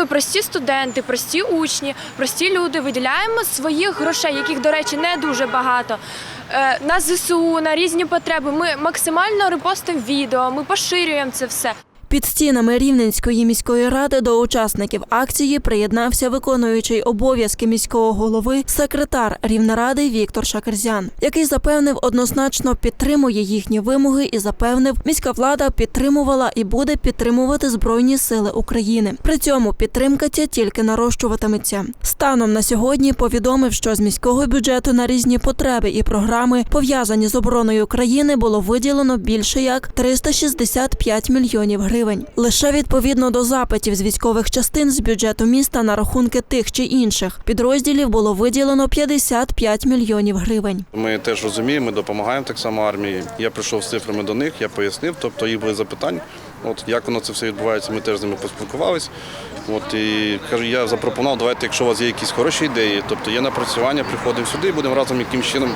ми, прості студенти, прості учні, прості люди, виділяємо своїх грошей, яких, до речі, не дуже багато. е, На ЗСУ, на різні потреби. Ми максимально репостимо відео, ми поширюємо це все. Під стінами Рівненської міської ради до учасників акції приєднався виконуючий обов'язки міського голови секретар Рівнеради Віктор Шакерзян, який запевнив однозначно підтримує їхні вимоги і запевнив, міська влада підтримувала і буде підтримувати збройні сили України. При цьому підтримка ця тільки нарощуватиметься. Станом на сьогодні повідомив, що з міського бюджету на різні потреби і програми, пов'язані з обороною країни, було виділено більше як 365 мільйонів гривень. Лише відповідно до запитів з військових частин з бюджету міста на рахунки тих чи інших підрозділів було виділено 55 мільйонів гривень. Ми теж розуміємо, ми допомагаємо так само армії. Я прийшов з цифрами до них, я пояснив, тобто їх були запитання. От як воно це все відбувається, ми теж з ними поспілкувалися. От і кажу, я запропонував, давайте, якщо у вас є якісь хороші ідеї, тобто є напрацювання, приходимо сюди і будемо разом якимось чином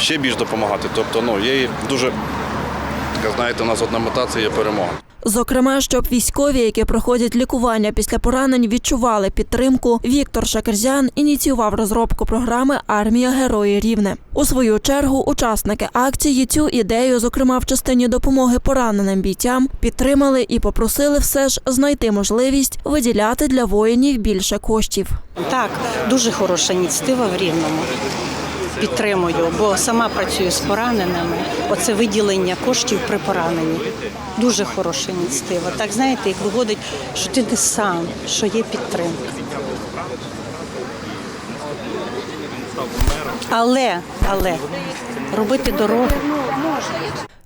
ще більш допомагати. Тобто, ну є дуже така, знаєте, у нас одна мета це є перемога. Зокрема, щоб військові, які проходять лікування після поранень, відчували підтримку. Віктор Шакерзян ініціював розробку програми Армія Герої Рівне. У свою чергу учасники акції цю ідею, зокрема в частині допомоги пораненим бійцям, підтримали і попросили все ж знайти можливість виділяти для воїнів більше коштів. Так, дуже хороша ініціатива в Рівному. Підтримую, бо сама працюю з пораненими. Оце виділення коштів при пораненні. Дуже хороша ініціатива. Так знаєте, як виходить, що ти не сам, що є підтримка. Але, але робити дороги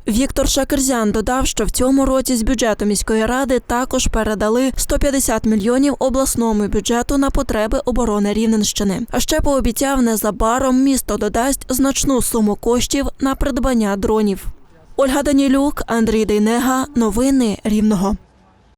Віктор Шакерзян додав, що в цьому році з бюджету міської ради також передали 150 мільйонів обласному бюджету на потреби оборони Рівненщини. А ще пообіцяв незабаром місто додасть значну суму коштів на придбання дронів. Ольга Данілюк, Андрій Дейнега. Новини Рівного.